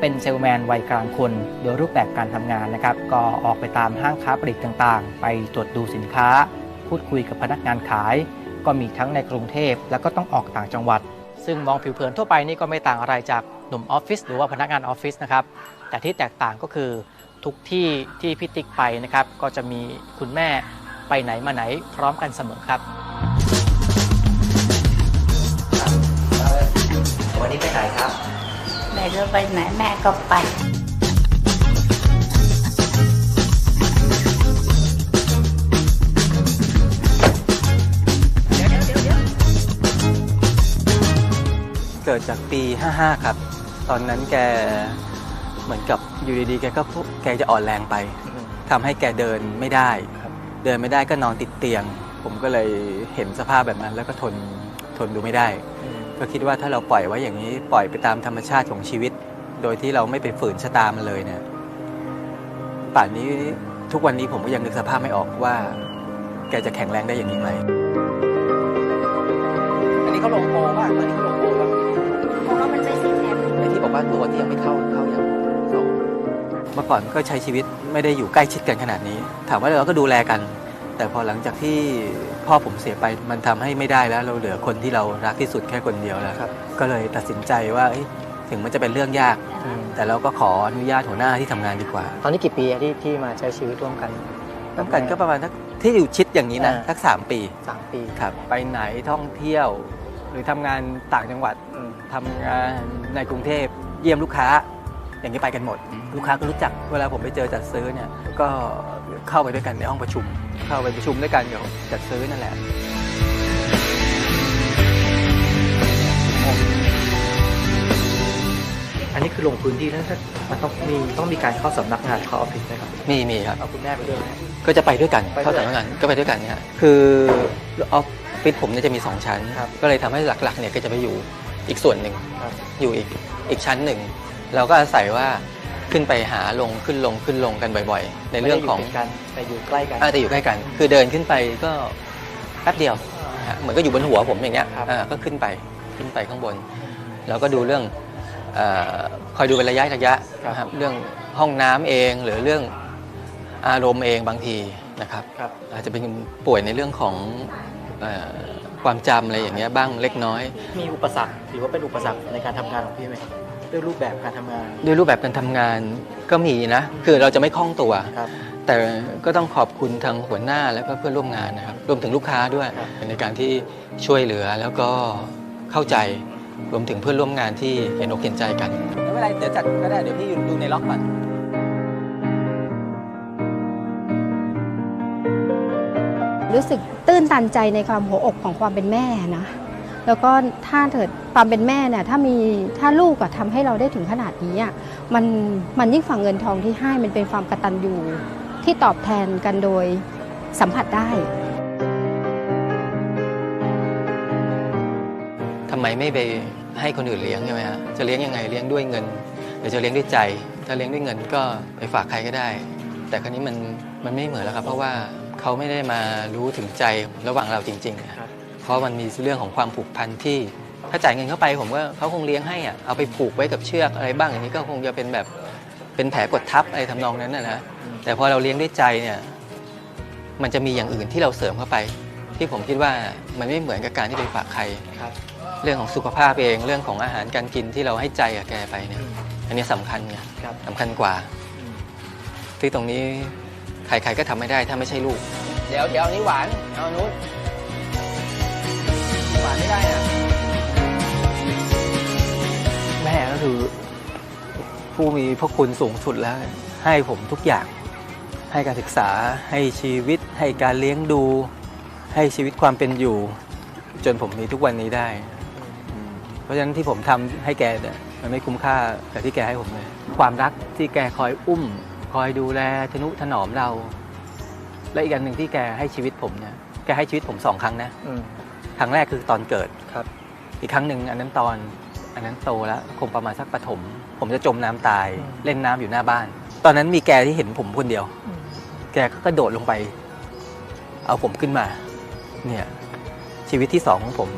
เป็นเซลแมนวัยกลางคนโดยรูปแบบการทำงานนะครับ ก็ออกไปตามห้างค้าปลีกต่างๆ ไปตรวจดูสินค้า พูดคุยกับพนักงานขาย ก็มีทั้งในกรุงเทพแล้วก็ต้องออกต่างจังหวัด ซึ่งมองผิวเผินทั่วไปนี่ก็ไม่ต่างอะไรจากหนุ่มออฟฟิศหรือว่าพนักงานออฟฟิศนะครับ แต่ที่แตกต่างก็คือทุกที่ที่พี่ติ๊กไปนะครับ ก็จะมีคุณแม่ไปไหนมาไหนพร้อมกันเสมอครับ แม่ก็ไปไหนแม่ก็ไปเกิดจากปี 55 ครับ ตอนนั้นแกเหมือนกับอยู่ดีๆ แกก็พูแกจะอ่อนแรงไปทำให้แกเดินไม่ได้ครับเดินไม่ได้ก็นอนติดเตียง ผมก็เลยเห็นสภาพแบบนั้น แล้วก็ทนทนดูไม่ได้ ก็คิดว่าถ้าเราปล่อยไว้อย่างนี้ปล่อยไปตามธรรมชาติของชีวิต โดยที่เราไม่ไปฝืนชะตามันเลยเนี่ยป่านนี้ทุกวันนี้ผมก็ยังนึกสภาพไม่ออกว่า แกจะแข็งแรงได้อย่างนี้ไหมอันนี้เขาลงโปป่ะตอนนี้เขาลงโปป่ะเพราะว่ามันไม่สิ้นแรงไอ้ที่บอกว่าตัวที่ยังไม่เข้าเข้ายังเข้าเมื่อก่อนก็ใช้ชีวิตไม่ได้อยู่ใกล้ชิดกันขนาดนี้ ถามว่าเราก็ดูแลกัน แต่พอหลังจากที่พ่อผมเสียไปมันทำให้ไม่ได้แล้วเราเหลือคนที่เรารักที่สุดแค่คนเดียวแล้วครับก็เลยตัดสินใจว่าเอ้ยถึงมันจะเป็นเรื่องยาก แต่เราก็ขออนุญาตหัวหน้าที่ทำงานดีกว่า ตอนนี้กี่ปีอะที่ที่มาใช้ชีวิตร่วมกันร่วมกันก็ประมาณทักที่อยู่ชิดอย่างนี้นะอ่าทักสามปีสามปีครับไปไหนท่องเที่ยว หรือทำงานต่างจังหวัดทำงานในกรุงเทพเยี่ยมลูกค้า อย่างนี้ไปกันหมด ลูกค้าก็รู้จักเวลาผมไปเจอจัดซื้อเนี่ยก็เข้าไปด้วยกันในห้องประชุม เข้าไปประชุมด้วยกันเดี๋ยวจัดซื้อนั่นแหละอันนี้คือลงพื้นที่แล้วถ้ามันต้องมีต้องมีการเข้าสำนักงานเข้าออฟฟิศไหมครับมีมีครับเอาคุณแม่ไปด้วยไหม ก็จะไปด้วยกันไปด้วยเข้าสำนักงานก็ไปด้วยกันเนี่ยคือออฟฟิศผมเนี่ยจะมี 2 ชั้น ครับก็เลยทำให้หลักๆเนี่ยก็จะไปอยู่อีกส่วนหนึ่งครับ อยู่อีกอีกชั้นหนึ่ง เราก็อาศัยว่าขึ้นไปหาลงขึ้นลงขึ้นลงกันบ่อย ๆ ในเรื่องของไม่ได้ยู่ติดกันแต่อยู่ใกล้กันอาจจะอยู่ใกล้กัน คือเดินขึ้นไปก็แป๊บเดียวนะฮะเหมือนก็อยู่บนหัวผมอย่างเงี้ยครับอ่าก็ขึ้นไปขึ้นไปข้างบนแล้วก็ดูเรื่องเออคอยดูเป็นระยะระยะนะครับเรื่องห้องน้ำเองหรือเรื่องอารมณ์เองบางทีนะครับครับอาจจะเป็นป่วยในเรื่องของเออความจำอะไรอย่างเงี้ยบ้างเล็กน้อย มีอุปสรรคหรือว่าเป็นอุปสรรคในการทำงานของพี่ไหมครับ ด้วยรูปแบบการทำงาน ด้วยรูปแบบการทำงานก็มีนะ คือเราจะไม่คล่องตัวครับแต่ก็ต้องขอบคุณทางหัวหน้าแล้วก็เพื่อนร่วมงานนะครับ รวมถึงลูกค้าด้วยครับในการที่ช่วยเหลือแล้วก็เข้าใจ รวมถึงเพื่อนร่วมงานที่เห็นอกเห็นใจกันไม่เป็นไรเดี๋ยวจัดก็ได้เดี๋ยวพี่ดูในล็อกก่อนรู้สึกตื้นตันใจในความหัวอกของความเป็นแม่นะ แล้วก็ถ้าเถิดความเป็นแม่เนี่ยถ้ามีถ้าลูกอะทำให้เราได้ถึงขนาดนี้อะมันมันยิ่งฝั่งเงินทองที่ให้มันเป็นความกตัญญูที่ตอบแทนกันโดยสัมผัสได้ทำไมไม่ไปให้คนอื่นเลี้ยงใช่ไหมฮะจะเลี้ยงยังไงเลี้ยงด้วยเงินหรือจะเลี้ยงด้วยใจ ถ้าเลี้ยงด้วยเงินก็ไปฝากใครก็ได้ แต่ครั้นี้มันมันไม่เหมือนแล้วครับ เพราะว่าเขาไม่ได้มารู้ถึงใจระหว่างเราจริงๆนะค รับเพราะมันมีเรื่องของความผูกพันที่ถ้าจ่ายเงินเข้าไปผมว่าเขาคงเลี้ยงให้อะเอาไปผูกไว้กับเชือกอะไรบ้างอย่างนี้ก็คงจะเป็นแบบเป็นแผลกดทับอะไรทำนองนั้นนะนะแต่พอเราเลี้ยงด้วยใจเนี่ยมันจะมีอย่างอื่นที่เราเสริมเข้าไป ที่ผมคิดว่ามันไม่เหมือนกับการที่ไปฝากใครครับเรื่องของสุขภาพเองเรื่องของอาหารการกินที่เราให้ใจกับแกไปเนี่ยอันนี้สำคัญไงครับสำคัญกว่าอืมที่ตรงนี้ใครๆก็ทำไม่ได้ถ้าไม่ใช่ลูก เดี๋ยวเดี๋ยวนี้หวานเอานุ้นหวานไม่ได้อะแม่ก็คือ ผู้มีพระคุณสูงสุดแล้ว ให้ผมทุกอย่าง ให้การศึกษาให้ชีวิต ให้การเลี้ยงดู ให้ชีวิตความเป็นอยู่ จนผมมีทุกวันนี้ได้อืมเพราะฉะนั้นที่ผมทำให้แกเนี่ยมันไม่คุ้มค่ากับที่แกให้ผมเลย ความรักที่แกคอยอุ้ม คอยดูแลทนุถนอมเรา และอีกอันหนึ่งที่แกให้ชีวิตผมเนี่ยแกให้ชีวิตผมสองครั้งนะอืม ครั้งแรกคือตอนเกิดครับ อีกครั้งหนึ่งอันนั้นตอนอันนั้นโตแล้วคงประมาณสักประถม ผมจะจมน้ำตายอืมเล่นน้ำอยู่หน้าบ้าน ตอนนั้นมีแกที่เห็นผมคนเดียว แกก็กระโดดลงไป เอาผมขึ้นมา เนี่ย ชีวิตที่สองของผม